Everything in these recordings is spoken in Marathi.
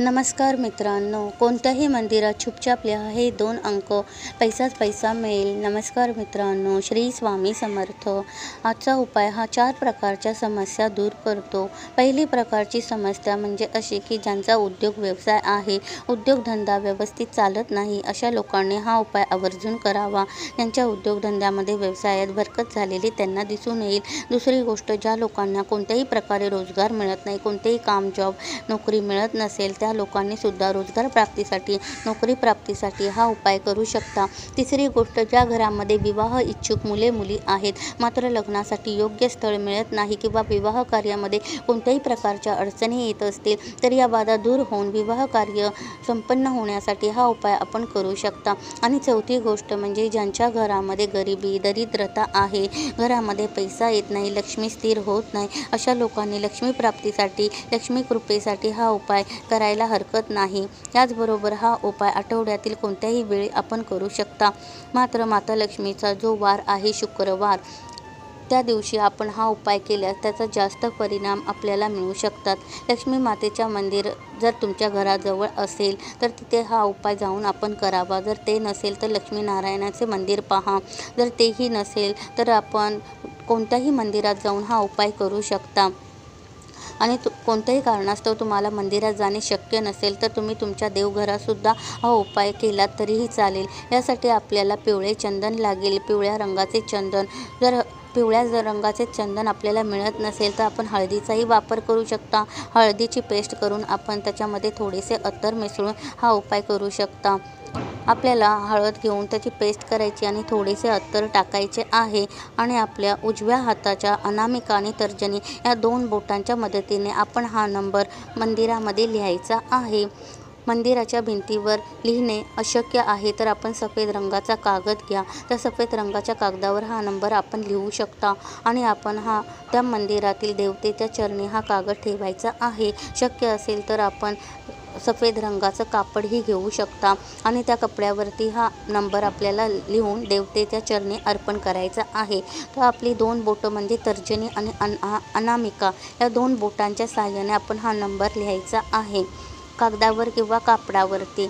नमस्कार मित्रांनो कोणत्याही मंदिरात छुपछाप लिहा हे दोन अंक पैसाच पैसा मिळेल. नमस्कार मित्रांनो श्री स्वामी समर्थ. आजचा उपाय हा चार प्रकारच्या समस्या दूर करतो. पहिली प्रकारची समस्या म्हणजे अशी की ज्यांचा उद्योग व्यवसाय आहे उद्योगधंदा व्यवस्थित चालत नाही अशा लोकांनी हा उपाय आवर्जून करावा. यांच्या उद्योगधंद्यामध्ये व्यवसायात भरकत झालेली त्यांना दिसून येईल. दुसरी गोष्ट ज्या लोकांना कोणत्याही प्रकारे रोजगार मिळत नाही कोणतेही काम जॉब नोकरी मिळत नसेल त्या त्या लोकांनीसुद्धा रोजगार प्राप्तीसाठी नोकरी प्राप्तीसाठी हा उपाय करू शकता. तिसरी गोष्ट ज्या घरामध्ये विवाह इच्छुक मुले मुली आहेत मात्र लग्नासाठी योग्य स्थळ मिळत नाही किंवा विवाह कार्यामध्ये कोणत्याही प्रकारच्या अडचणी येत असतील तर या बाधा दूर होऊन विवाह कार्य संपन्न होण्यासाठी हा उपाय आपण करू शकता. आणि चौथी गोष्ट म्हणजे ज्यांच्या घरामध्ये गरिबी दरिद्रता आहे घरामध्ये पैसा येत नाही लक्ष्मी स्थिर होत नाही अशा लोकांनी लक्ष्मी प्राप्तीसाठी लक्ष्मी कृपेसाठी हा उपाय करायला हरकत नाही. याचबरोबर हा उपाय आठवड्यातील कोणत्याही वेळी आपण करू शकता. मात्र माता लक्ष्मीचा जो वार आहे शुक्रवार त्या दिवशी आपण हा उपाय केल्यास त्याचा जास्त परिणाम आपल्याला मिळू शकतात. लक्ष्मी मातेच्या मंदिर जर तुमच्या घराजवळ असेल तर तिथे हा उपाय जाऊन आपण करावा. जर ते नसेल तर लक्ष्मीनारायणाचे मंदिर पहा. जर तेही नसेल तर आपण कोणत्याही मंदिरात जाऊन हा उपाय करू शकता. आणि तु कोणत्याही कारणास्तव तुम्हाला मंदिरात जाणे शक्य नसेल तर तुम्ही तुमच्या देवघरातसुद्धा हा उपाय केला तरीही चालेल. यासाठी आपल्याला पिवळे चंदन लागेल. पिवळ्या रंगाचे चंदन. जर पिवळ्या जर रंगाचे चंदन आपल्याला मिळत नसेल तर आपण हळदीचाही वापर करू शकता. हळदीची पेस्ट करून आपण त्याच्यामध्ये थोडेसे अत्तर मिसळून हा उपाय करू शकता. आपल्याला हळद घेऊन त्याची पेस्ट करायची आणि थोडेसे अत्तर टाकायचे आहे. आणि आपल्या उजव्या हाताच्या अनामिका आणि तर्जनी या दोन बोटांच्या मदतीने आपण हा नंबर मंदिरामध्ये लिहायचा आहे. मंदिराच्या भिंतीवर लिहिणे अशक्य आहे. तर आपण सफेद रंगाचा कागद घ्या. त्या सफेद रंगाच्या कागदावर हा नंबर आपण लिहू शकता. आणि आपण हा त्या मंदिरातील देवतेच्या चरणी हा कागद ठेवायचा आहे. शक्य असेल तर आपण सफेद रंगाचं कापडही घेऊ शकता. आणि त्या कपड्यावरती हा नंबर आपल्याला लिहून देवतेच्या चरणी अर्पण करायचा आहे. तर आपली दोन बोटं म्हणजे तर्जनी आणि अन अनामिका. या दोन बोटांच्या साहाय्याने आपण हा नंबर लिहायचा आहे. कागदावर किंवा कापडावरती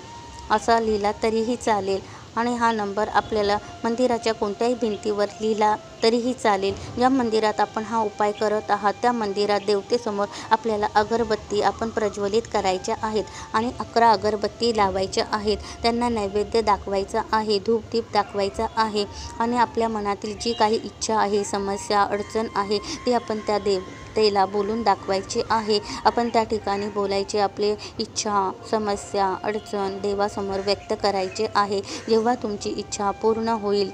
असा लिहिला तरीही चालेल. आणि हा नंबर आपल्याला मंदिराच्या कोणत्याही भिंतीवर लिहिला तरीही चालेल. ज्या मंदिरात आपण हा उपाय करत आहात त्या मंदिरात देवतेसमोर आपल्याला अगरबत्ती आपण प्रज्वलित करायच्या आहेत आणि अकरा अगरबत्ती लावायच्या आहेत. त्यांना नैवेद्य दाखवायचा आहे धूपदीप दाखवायचा आहे आणि आपल्या मनातील जी काही इच्छा आहे समस्या अडचण आहे ती आपण त्या देवतेला बोलून दाखवायचे आहे. आपण त्या ठिकाणी बोलायचे आपले इच्छा समस्या अडचण देवासमोर व्यक्त करायचे आहे. जेव्हा तुमची इच्छा पूर्ण होईल.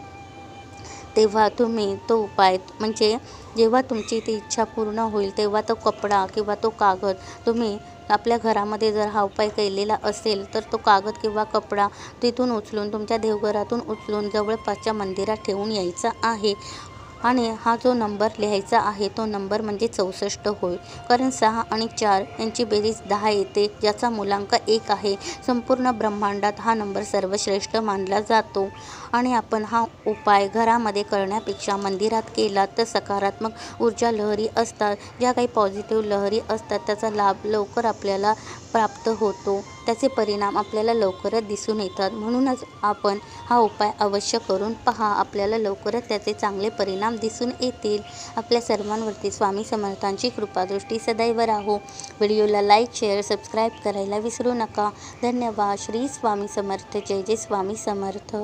तेव्हा तुम्ही तो उपाय म्हणजे जेव्हा तुमची ती इच्छा पूर्ण होईल तेव्हा तो कपडा किंवा तो कागद तुम्ही आपल्या घरामध्ये जर हा उपाय केलेला असेल तर तो कागद किंवा कपडा तिथून उचलून तुमच्या देवघरातून उचलून जवळपासच्या मंदिरात ठेवून यायचा आहे. आणि हा जो नंबर लिहायचा आहे तो नंबर म्हणजे चौसष्ट होय. कारण सहा आणि चार यांची बेरीज दहा येते ज्याचा मुलांक एक आहे. संपूर्ण ब्रह्मांडात हा नंबर सर्वश्रेष्ठ मानला जातो. आणि आपण हा उपाय घरामध्ये करण्यापेक्षा मंदिरात केला तर सकारात्मक ऊर्जा लहरी असतात. ज्या काही पॉझिटिव्ह लहरी असतात त्याचा लाभ लवकर आपल्याला प्राप्त होतो. त्याचे परिणाम आपल्याला लवकरच दिसून येतात. म्हणूनच आपण हा उपाय अवश्य करून पहा. आपल्याला लवकरच त्याचे चांगले परिणाम दिसून येतील. आपल्या सर्वांवरती स्वामी समर्थांची कृपादृष्टी सदैव राहो. व्हिडिओला लाईक शेअर सबस्क्राईब करायला विसरू नका. धन्यवाद. श्री स्वामी समर्थ. जय जय स्वामी समर्थ.